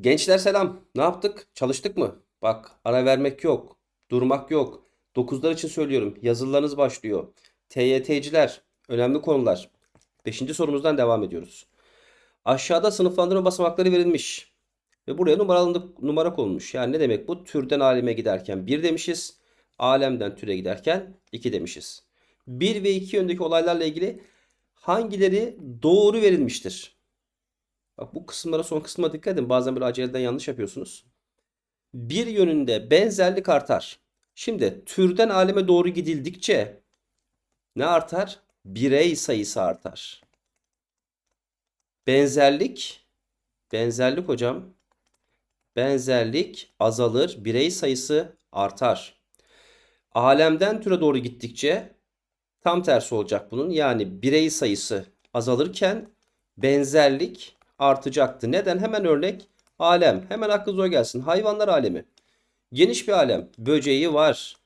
Gençler selam. Ne yaptık? Çalıştık mı? Bak ara vermek yok. Durmak yok. Dokuzlar için söylüyorum. Yazılarınız başlıyor. TYT'ciler. Önemli konular. Beşinci sorumuzdan devam ediyoruz. Aşağıda sınıflandırma basamakları verilmiş. Ve buraya numaralı numara konulmuş. Yani ne demek bu? Türden aleme giderken 1 demişiz. Alemden türe giderken 2 demişiz. 1 ve 2 yöndeki olaylarla ilgili hangileri doğru verilmiştir? Bak bu kısımlara son kısma dikkat edin. Bazen böyle aceleden yanlış yapıyorsunuz. Bir yönünde benzerlik artar. Şimdi türden aleme doğru gidildikçe ne artar? Birey sayısı artar. Benzerlik, benzerlik hocam. Benzerlik azalır, birey sayısı artar. Alemden türe doğru gittikçe tam tersi olacak bunun. Yani birey sayısı azalırken benzerlik artacaktı. Neden? Hemen örnek alem. Hemen aklınıza gelsin. Hayvanlar alemi. Geniş bir alem. Böceği var.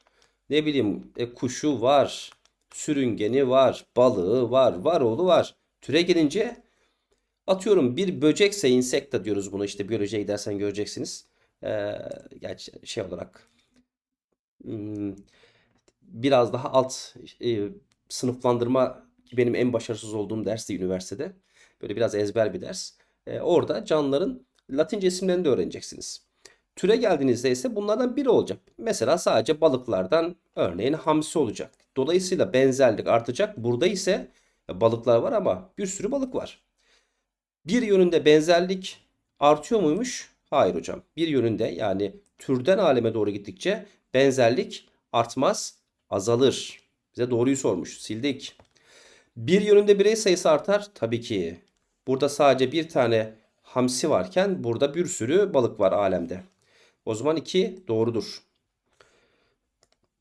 Ne bileyim e, kuşu var. Sürüngeni var. Balığı var. Varoğlu var. Türe gelince atıyorum bir böcekse insekta diyoruz buna işte biyolojiye gidersen göreceksiniz. Ee, şey olarak hmm, biraz daha alt e, sınıflandırma benim en başarısız olduğum dersti üniversitede. Böyle biraz ezber bir ders. Ee, orada canlıların Latince isimlerini de öğreneceksiniz. Türe geldiğinizde ise bunlardan biri olacak. Mesela sadece balıklardan örneğin hamsi olacak. Dolayısıyla benzerlik artacak. Burada ise balıklar var ama bir sürü balık var. Bir yönünde benzerlik artıyor muymuş? Hayır hocam. Bir yönünde yani türden aleme doğru gittikçe benzerlik artmaz, azalır. Bize doğruyu sormuş. Sildik. Bir yönünde birey sayısı artar. Tabii ki. Burada sadece bir tane hamsi varken burada bir sürü balık var alemde. O zaman 2 doğrudur.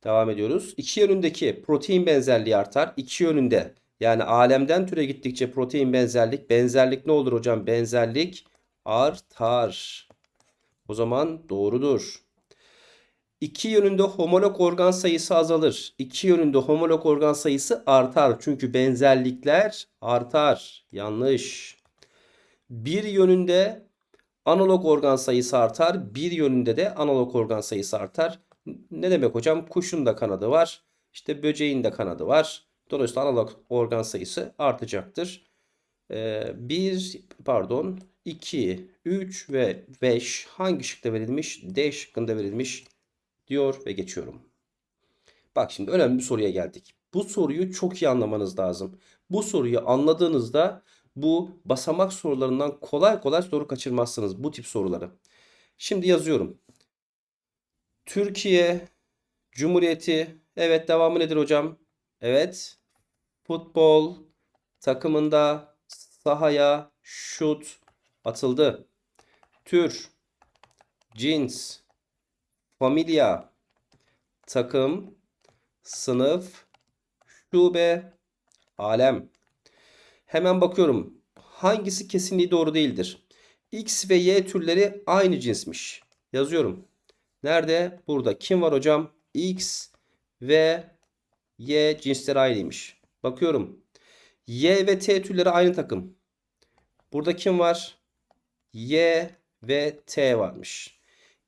Devam ediyoruz. İki yönündeki protein benzerliği artar. İki yönünde yani alemden türe gittikçe protein benzerlik. Benzerlik ne olur hocam? Benzerlik artar. O zaman doğrudur. İki yönünde homolog organ sayısı azalır. İki yönünde homolog organ sayısı artar. Çünkü benzerlikler artar. Yanlış. Bir yönünde analog organ sayısı artar. Bir yönünde de analog organ sayısı artar. Ne demek hocam? Kuşun da kanadı var. İşte böceğin de kanadı var. Dolayısıyla analog organ sayısı artacaktır. Ee, 1 pardon 2, 3 ve 5 hangi şıkta verilmiş? D şıkkında verilmiş diyor ve geçiyorum. Bak şimdi önemli bir soruya geldik. Bu soruyu çok iyi anlamanız lazım. Bu soruyu anladığınızda bu basamak sorularından kolay kolay soru kaçırmazsınız bu tip soruları. Şimdi yazıyorum. Türkiye Cumhuriyeti evet devamı nedir hocam? Evet. Futbol takımında sahaya şut atıldı. Tür, cins, familya, takım, sınıf, şube, alem. Hemen bakıyorum. Hangisi kesinliği doğru değildir? X ve Y türleri aynı cinsmiş. Yazıyorum. Nerede? Burada. Kim var hocam? X ve Y cinsleri aynıymış. Bakıyorum. Y ve T türleri aynı takım. Burada kim var? Y ve T varmış.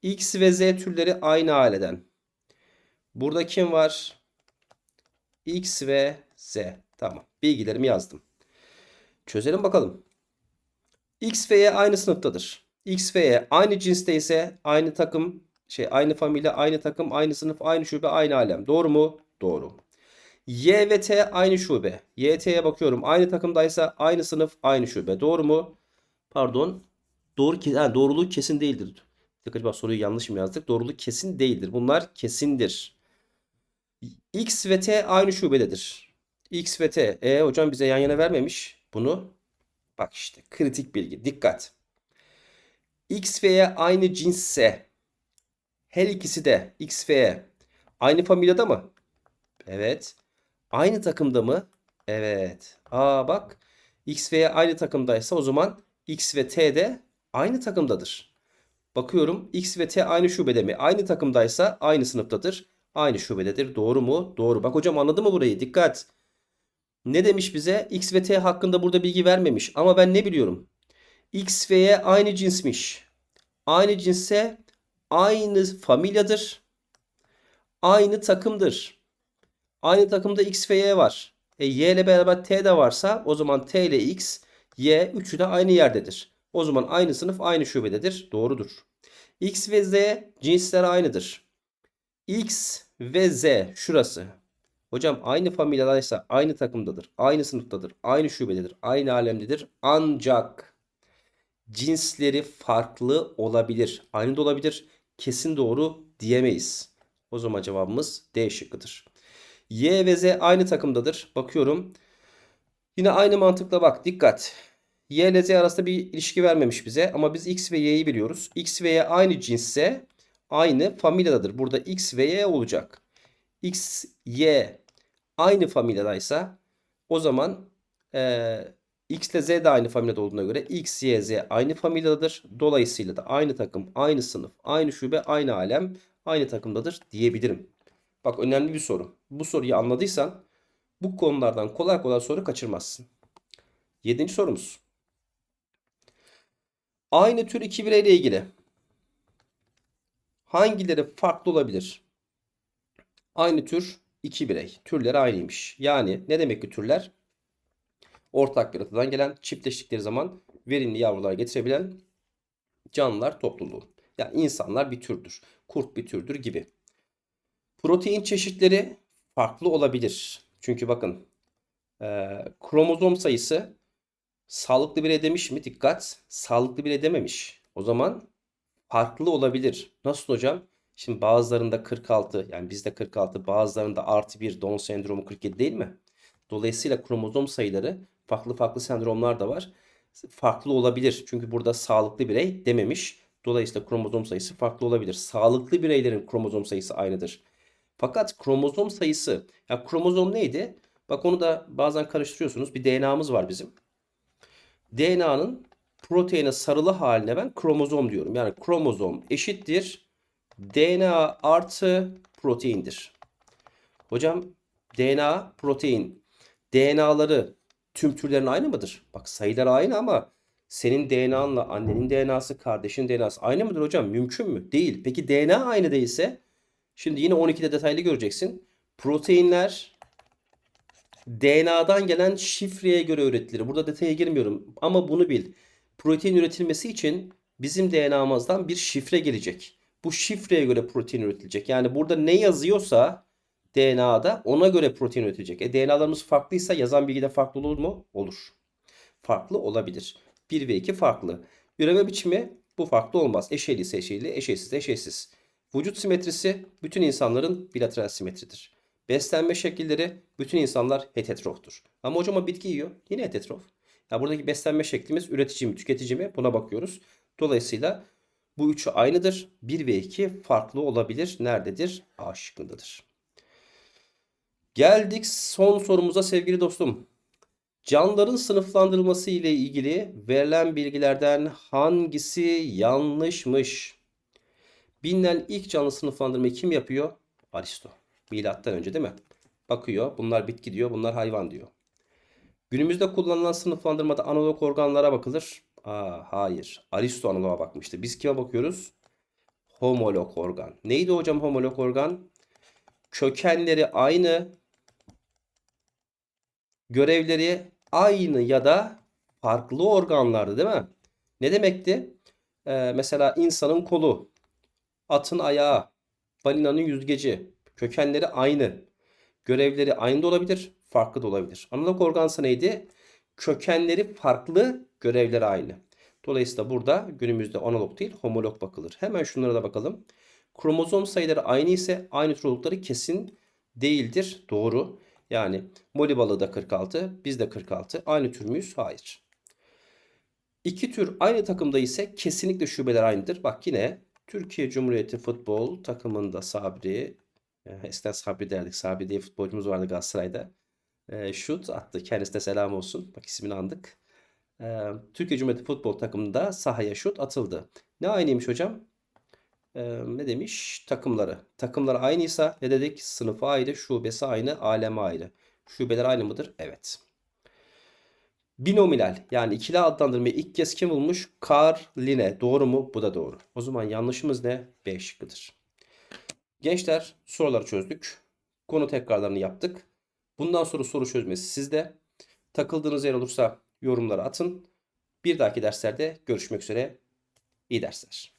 X ve Z türleri aynı aileden. Burada kim var? X ve Z. Tamam. Bilgilerimi yazdım. Çözelim bakalım. X ve Y aynı sınıftadır. X ve Y aynı cinste ise aynı takım, şey aynı familya, aynı takım, aynı sınıf, aynı şube, aynı alem. Doğru mu? Doğru. Y ve T aynı şube. Y, T'ye bakıyorum. Aynı takımdaysa aynı sınıf, aynı şube. Doğru mu? Pardon. Doğru ki ha, doğruluğu kesin değildir. Acaba soruyu yanlış mı yazdık? Doğruluk kesin değildir. Bunlar kesindir. X ve T aynı şubededir. X ve T. E hocam bize yan yana vermemiş bunu. Bak işte kritik bilgi. Dikkat. X ve Y aynı cinsse her ikisi de X ve Y aynı familyada mı? Evet. Aynı takımda mı? Evet. Aa bak. X ve Y aynı takımdaysa o zaman X ve T de aynı takımdadır. Bakıyorum X ve T aynı şubede mi? Aynı takımdaysa aynı sınıftadır. Aynı şubededir. Doğru mu? Doğru. Bak hocam anladın mı burayı? Dikkat. Ne demiş bize? X ve T hakkında burada bilgi vermemiş. Ama ben ne biliyorum? X ve Y aynı cinsmiş. aynı cinse aynı familyadır. Aynı takımdır. Aynı takımda X ve Y var. E, Y ile beraber T de varsa o zaman T ile X, Y üçü de aynı yerdedir. O zaman aynı sınıf aynı şubededir. Doğrudur. X ve Z cinsler aynıdır. X ve Z şurası. Hocam aynı familyadaysa aynı takımdadır, aynı sınıftadır, aynı şubededir, aynı alemdedir. Ancak cinsleri farklı olabilir. Aynı da olabilir. Kesin doğru diyemeyiz. O zaman cevabımız D şıkkıdır. Y ve Z aynı takımdadır. Bakıyorum. Yine aynı mantıkla bak dikkat. Y ile Z arasında bir ilişki vermemiş bize ama biz X ve Y'yi biliyoruz. X ve Y aynı cinsse aynı familyadadır. Burada X ve Y olacak. X, Y aynı familyadaysa o zaman eee, X ile Z de aynı familyada olduğuna göre X, Y, Z aynı familyadadır. Dolayısıyla da aynı takım, aynı sınıf, aynı şube, aynı alem, aynı takımdadır diyebilirim. Bak önemli bir soru. Bu soruyu anladıysan bu konulardan kolay kolay soru kaçırmazsın. Yedinci sorumuz. Aynı tür iki bireyle ilgili hangileri farklı olabilir? Aynı tür iki birey. Türleri aynıymış. Yani ne demek ki türler? Ortak bir atadan gelen çiftleştikleri zaman verimli yavrular getirebilen canlılar topluluğu. Yani insanlar bir türdür. Kurt bir türdür gibi. Protein çeşitleri farklı olabilir. Çünkü bakın e, kromozom sayısı sağlıklı birey demiş mi? Dikkat. Sağlıklı birey dememiş. O zaman farklı olabilir. Nasıl hocam? Şimdi bazılarında 46 yani bizde 46 bazılarında artı 1 Down sendromu 47 değil mi? Dolayısıyla kromozom sayıları farklı farklı sendromlar da var. Farklı olabilir. Çünkü burada sağlıklı birey dememiş. Dolayısıyla kromozom sayısı farklı olabilir. Sağlıklı bireylerin kromozom sayısı aynıdır. Fakat kromozom sayısı, ya kromozom neydi? Bak onu da bazen karıştırıyorsunuz. Bir DNA'mız var bizim. DNA'nın proteine sarılı haline ben kromozom diyorum. Yani kromozom eşittir DNA artı proteindir. Hocam DNA, protein. DNA'ları tüm türlerin aynı mıdır? Bak sayılar aynı ama senin DNA'nla annenin DNA'sı, kardeşin DNA'sı aynı mıdır hocam? Mümkün mü? Değil. Peki DNA aynı değilse şimdi yine 12'de detaylı göreceksin. Proteinler DNA'dan gelen şifreye göre üretilir. Burada detaya girmiyorum ama bunu bil. Protein üretilmesi için bizim DNA'mızdan bir şifre gelecek. Bu şifreye göre protein üretilecek. Yani burada ne yazıyorsa DNA'da ona göre protein üretilecek. E, DNA'larımız farklıysa yazan bilgi de farklı olur mu? Olur. Farklı olabilir. 1 ve 2 farklı. Üreme biçimi bu farklı olmaz. Eşeyli ise eşeyli, eşeysiz de eşeysiz. Vücut simetrisi bütün insanların bilateral simetridir. Beslenme şekilleri bütün insanlar heteroftur. Ama hocam o bitki yiyor. Yine heterof. Ya buradaki beslenme şeklimiz üretici mi, tüketici mi? Buna bakıyoruz. Dolayısıyla bu üçü aynıdır. 1 ve 2 farklı olabilir. Nerededir? A şıkkındadır. Geldik son sorumuza sevgili dostum. Canlıların sınıflandırılması ile ilgili verilen bilgilerden hangisi yanlışmış? Bilinen ilk canlı sınıflandırmayı kim yapıyor? Aristo. Milattan önce değil mi? Bakıyor. Bunlar bitki diyor. Bunlar hayvan diyor. Günümüzde kullanılan sınıflandırmada analog organlara bakılır. Aa, hayır. Aristo analoğa bakmıştı. Biz kime bakıyoruz? Homolog organ. Neydi hocam homolog organ? Kökenleri aynı, görevleri aynı ya da farklı organlardı değil mi? Ne demekti? Ee, mesela insanın kolu, atın ayağı, balinanın yüzgeci. Kökenleri aynı. Görevleri aynı da olabilir, farklı da olabilir. Analog organsa neydi? Kökenleri farklı, görevleri aynı. Dolayısıyla burada günümüzde analog değil, homolog bakılır. Hemen şunlara da bakalım. Kromozom sayıları aynı ise aynı tür oldukları kesin değildir. Doğru. Yani moli balığı da 46, biz de 46. Aynı tür müyüz? Hayır. İki tür aynı takımda ise kesinlikle şubeler aynıdır. Bak yine Türkiye Cumhuriyeti futbol takımında Sabri, e, eskiden Sabri derdik. Sabri diye futbolcumuz vardı Galatasaray'da. E, şut attı. Kendisine selam olsun. Bak ismini andık. E, Türkiye Cumhuriyeti futbol takımında sahaya şut atıldı. Ne aynıymış hocam? e, ne demiş? Takımları. Takımlar aynıysa ne dedik? Sınıfı ayrı, şubesi aynı, aleme ayrı. Şubeler aynı mıdır? Evet. Binominal yani ikili adlandırmayı ilk kez kim bulmuş? Karline. Doğru mu? Bu da doğru. O zaman yanlışımız ne? B şıkkıdır. Gençler soruları çözdük. Konu tekrarlarını yaptık. Bundan sonra soru çözmesi sizde. Takıldığınız yer olursa yorumlara atın. Bir dahaki derslerde görüşmek üzere. İyi dersler.